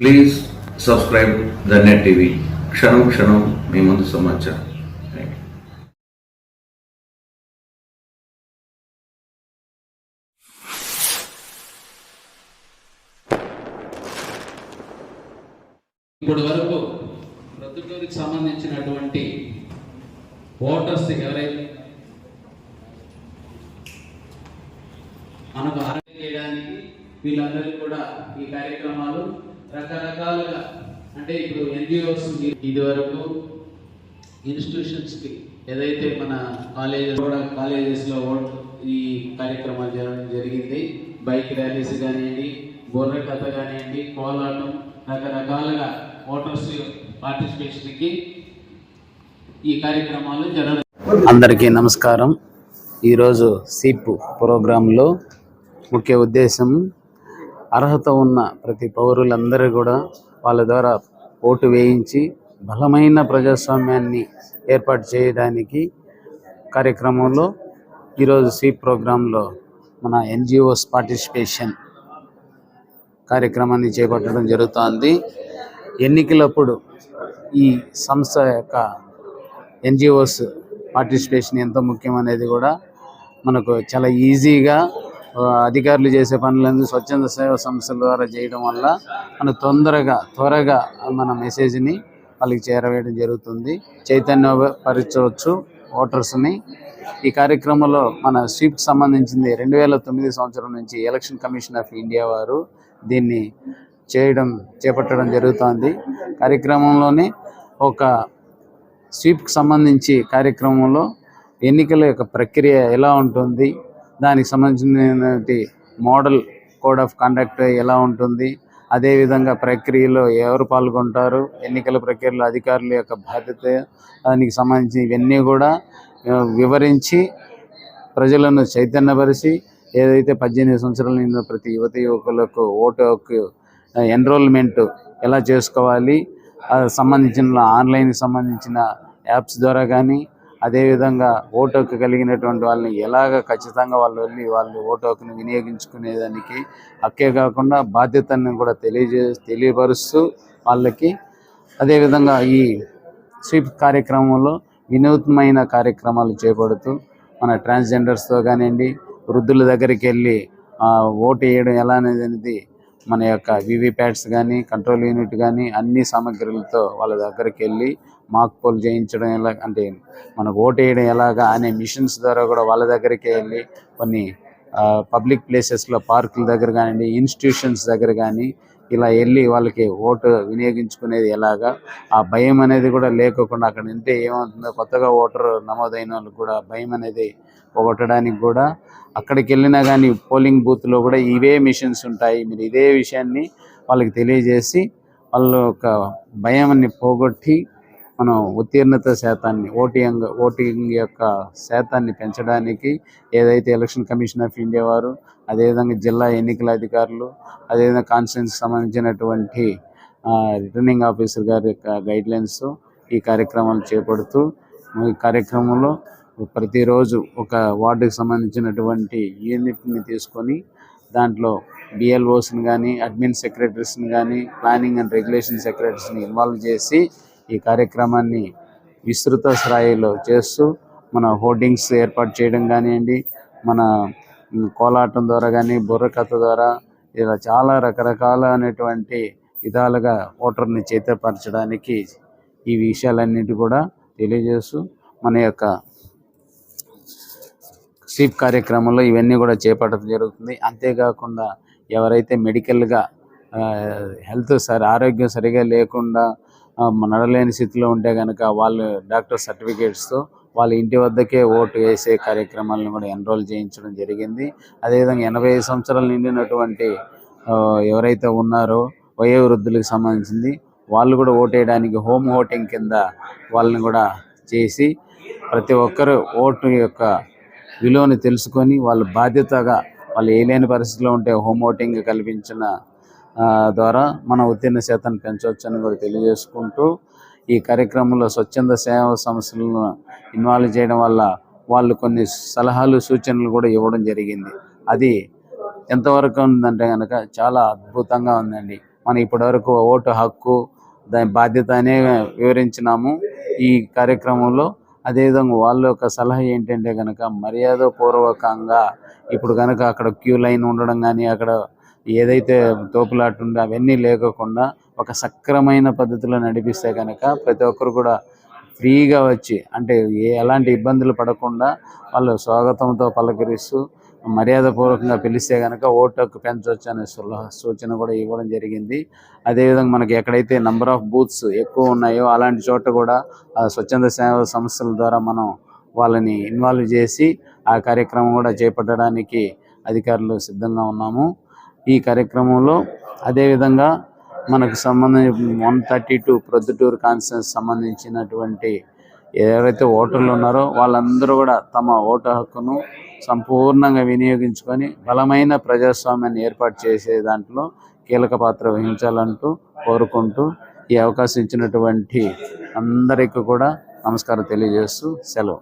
Please subscribe the net TV క్షణం క్షణం మీ ముందు సమాచారం. థ్యాంక్ ఇప్పటి వరకు ప్రొద్దుటూరికి సంబంధించినటువంటి ఓటర్స్ ఎవరైతే మనకు ఆరోగ్యం చేయడానికి వీళ్ళందరికీ కూడా ఈ కార్యక్రమాలు రకరకాలుగా. అంటే ఇప్పుడు ఎన్జిఓస్ ఇది వరకు ఇన్స్టిట్యూషన్స్కి ఏదైతే మన కాలేజెస్ కూడా కాలేజెస్లో ఓట్ ఈ కార్యక్రమాలు జరగడం జరిగింది. బైక్ ర్యాలీస్ కానివ్వండి బొర్ర కథ కానివ్వండి కోలాటం రకరకాలుగా ఓటర్స్ పార్టిసిపేషన్కి ఈ కార్యక్రమాలు జరగడం అందరికీ నమస్కారం. ఈరోజు సిప్ ప్రోగ్రాంలో ముఖ్య ఉద్దేశం అర్హత ఉన్న ప్రతి పౌరులందరూ కూడా వాళ్ళ ద్వారా ఓటు వేయించి బలమైన ప్రజాస్వామ్యాన్ని ఏర్పాటు చేయడానికి కార్యక్రమంలో ఈరోజు సి ప్రోగ్రాంలో మన ఎన్జిఓస్ పార్టిసిపేషన్ కార్యక్రమాన్ని చేపట్టడం జరుగుతోంది. ఎన్నికలప్పుడు ఈ సంస్థ యొక్క ఎన్జిఓస్ పార్టిసిపేషన్ ఎంత ముఖ్యం అనేది కూడా మనకు చాలా ఈజీగా అధికారులు చేసే పనులన్నీ స్వచ్ఛంద సేవా సంస్థల ద్వారా చేయడం వల్ల మనం తొందరగా త్వరగా మన మెసేజ్ని వాళ్ళకి చేరవేయడం జరుగుతుంది. చైతన్యపరచవచ్చు ఓటర్స్ని. ఈ కార్యక్రమంలో మన స్వీప్ సంబంధించింది రెండు వేల తొమ్మిది సంవత్సరం నుంచి ఎలక్షన్ కమిషన్ ఆఫ్ ఇండియా వారు దీన్ని చేయడం చేపట్టడం జరుగుతోంది. కార్యక్రమంలోనే ఒక స్వీప్కి సంబంధించి కార్యక్రమంలో ఎన్నికల యొక్క ప్రక్రియ ఎలా ఉంటుంది దానికి సంబంధించినటువంటి మోడల్ కోడ్ ఆఫ్ కండక్ట్ ఎలా ఉంటుంది అదేవిధంగా ప్రక్రియలో ఎవరు పాల్గొంటారు ఎన్నికల ప్రక్రియలో అధికారుల యొక్క బాధ్యత దానికి సంబంధించి ఇవన్నీ కూడా వివరించి ప్రజలను చైతన్యపరిచి ఏదైతే పద్దెనిమిది సంవత్సరాల నిండిన ప్రతి యువత యువకులకు ఓటు హక్కు ఎన్రోల్మెంట్ ఎలా చేసుకోవాలి సంబంధించిన ఆన్లైన్కి సంబంధించిన యాప్స్ ద్వారా కానీ అదేవిధంగా ఓటు హక్కు కలిగినటువంటి వాళ్ళని ఎలాగ ఖచ్చితంగా వాళ్ళు వెళ్ళి వాళ్ళు ఓటు హక్కును వినియోగించుకునేదానికి హక్కే కాకుండా బాధ్యతను కూడా తెలియజే తెలియపరుస్తూ వాళ్ళకి అదేవిధంగా ఈ స్వీప్ కార్యక్రమంలో వినూత్నమైన కార్యక్రమాలు చేపడుతూ మన ట్రాన్స్జెండర్స్తో కానివ్వండి వృద్ధుల దగ్గరికి వెళ్ళి ఓటు వేయడం ఎలా అనేది మన యొక్క వివిప్యాట్స్ కానీ కంట్రోల్ యూనిట్ కానీ అన్ని సామగ్రిలతో వాళ్ళ దగ్గరికి వెళ్ళి మాక్ పోల్ చేయించడం ఎలా అంటే మనకు ఓటు వేయడం ఎలాగా అనే మిషన్స్ ద్వారా కూడా వాళ్ళ దగ్గరికి వెళ్ళి కొన్ని పబ్లిక్ ప్లేసెస్లో పార్కుల దగ్గర కానివ్వండి ఇన్స్టిట్యూషన్స్ దగ్గర కానీ ఇలా వెళ్ళి వాళ్ళకి ఓటు వినియోగించుకునేది ఎలాగా? ఆ భయం అనేది కూడా లేకోకుండా అక్కడ ఉంటే ఏమవుతుందో కొత్తగా ఓటర్ నమోదైన వాళ్ళకి కూడా భయం అనేది పోగొట్టడానికి కూడా అక్కడికి వెళ్ళినా కానీ పోలింగ్ బూత్లో కూడా ఇవే మిషన్స్ ఉంటాయి. మీరు ఇదే విషయాన్ని వాళ్ళకి తెలియజేసి వాళ్ళు ఒక భయాన్ని పోగొట్టి మనం ఉత్తీర్ణత శాతాన్ని ఓటింగ్ ఓటింగ్ యొక్క శాతాన్ని పెంచడానికి ఏదైతే ఎలక్షన్ కమిషన్ ఆఫ్ ఇండియా వారు అదేవిధంగా జిల్లా ఎన్నికల అధికారులు అదేవిధంగా కాన్స్టిట్యూన్సీ సంబంధించినటువంటి రిటర్నింగ్ ఆఫీసర్ గారి యొక్క గైడ్లైన్స్ ఈ కార్యక్రమాలు చేపడుతూ ఈ కార్యక్రమంలో ప్రతిరోజు ఒక వార్డుకి సంబంధించినటువంటి యూనిట్ని తీసుకొని దాంట్లో బిఎల్ఓస్ని కానీ అడ్మిన్ సెక్రటరీస్ని కానీ ప్లానింగ్ అండ్ రెగ్యులేషన్ సెక్రటరీస్ని ఇన్వాల్వ్ చేసి ఈ కార్యక్రమాన్ని విస్తృత స్థాయిలో చేస్తూ మన హోర్డింగ్స్ ఏర్పాటు చేయడం కానివ్వండి మన కోలాటం ద్వారా కానీ బుర్రకథ ద్వారా ఇలా చాలా రకరకాల అనేటువంటి విధాలుగా ఓటర్ని చేతపరచడానికి ఈ విషయాలన్నిటి కూడా తెలియజేస్తూ మన యొక్క స్వీప్ కార్యక్రమంలో ఇవన్నీ కూడా చేపట్టడం జరుగుతుంది. అంతేకాకుండా ఎవరైతే మెడికల్గా హెల్త్ సరి ఆరోగ్యం సరిగా లేకుండా నడలేని స్థితిలో ఉంటే కనుక వాళ్ళు డాక్టర్ సర్టిఫికేట్స్తో వాళ్ళ ఇంటి వద్దకే ఓటు వేసే కార్యక్రమాలను కూడా ఎన్రోల్ చేయించడం జరిగింది. అదేవిధంగా ఎనభై ఐదు సంవత్సరాలు నిండినటువంటి ఎవరైతే ఉన్నారో వయోవృద్ధులకు సంబంధించింది వాళ్ళు కూడా ఓటు వేయడానికి హోమ్ ఓటింగ్ కింద వాళ్ళని కూడా చేసి ప్రతి ఒక్కరు ఓటు యొక్క విలువను తెలుసుకొని వాళ్ళు బాధ్యతగా వాళ్ళు ఏలేని పరిస్థితిలో ఉంటే హోమ్ ఓటింగ్ కల్పించిన ద్వారా మన ఉత్తీర్ణ శాతాన్ని పెంచవచ్చని కూడా తెలియజేసుకుంటూ ఈ కార్యక్రమంలో స్వచ్ఛంద సేవా సంస్థలను ఇన్వాల్వ్ చేయడం వల్ల వాళ్ళు కొన్ని సలహాలు సూచనలు కూడా ఇవ్వడం జరిగింది. అది ఎంతవరకు ఉందంటే కనుక చాలా అద్భుతంగా ఉందండి. మనం ఇప్పటివరకు ఓటు హక్కు దాని బాధ్యత అనే వివరించినాము ఈ కార్యక్రమంలో. అదేవిధంగా వాళ్ళ యొక్క సలహా ఏంటంటే కనుక మర్యాదపూర్వకంగా ఇప్పుడు కనుక అక్కడ క్యూ లైన్ ఉండడం కానీ అక్కడ ఏదైతే తోపులాట అవన్నీ లేకుండా ఒక సక్రమైన పద్ధతిలో నడిపిస్తే కనుక ప్రతి ఒక్కరు కూడా ఫ్రీగా వచ్చి అంటే ఏ ఎలాంటి ఇబ్బందులు పడకుండా వాళ్ళు స్వాగతంతో పలకరిస్తూ మర్యాదపూర్వకంగా పిలిస్తే కనుక ఓటు హక్కు పెంచవచ్చు అనే సూచన కూడా ఇవ్వడం జరిగింది. అదేవిధంగా మనకి ఎక్కడైతే నంబర్ ఆఫ్ బూత్స్ ఎక్కువ ఉన్నాయో అలాంటి చోట కూడా స్వచ్ఛంద సేవ సంస్థల ద్వారా మనం వాళ్ళని ఇన్వాల్వ్ చేసి ఆ కార్యక్రమం కూడా చేపట్టడానికి అధికారులు సిద్ధంగా ఉన్నాము. ఈ కార్యక్రమంలో అదేవిధంగా మనకు సంబంధించి one thirty two Proddatur constituency సంబంధించినటువంటి ఎవరైతే ఓటర్లు ఉన్నారో వాళ్ళందరూ కూడా తమ ఓటు హక్కును సంపూర్ణంగా వినియోగించుకొని బలమైన ప్రజాస్వామ్యాన్ని ఏర్పాటు చేసే దాంట్లో కీలక పాత్ర వహించాలంటూ కోరుకుంటూ ఈ అవకాశం ఇచ్చినటువంటి అందరికీ కూడా నమస్కారం తెలియజేస్తూ సెలవు.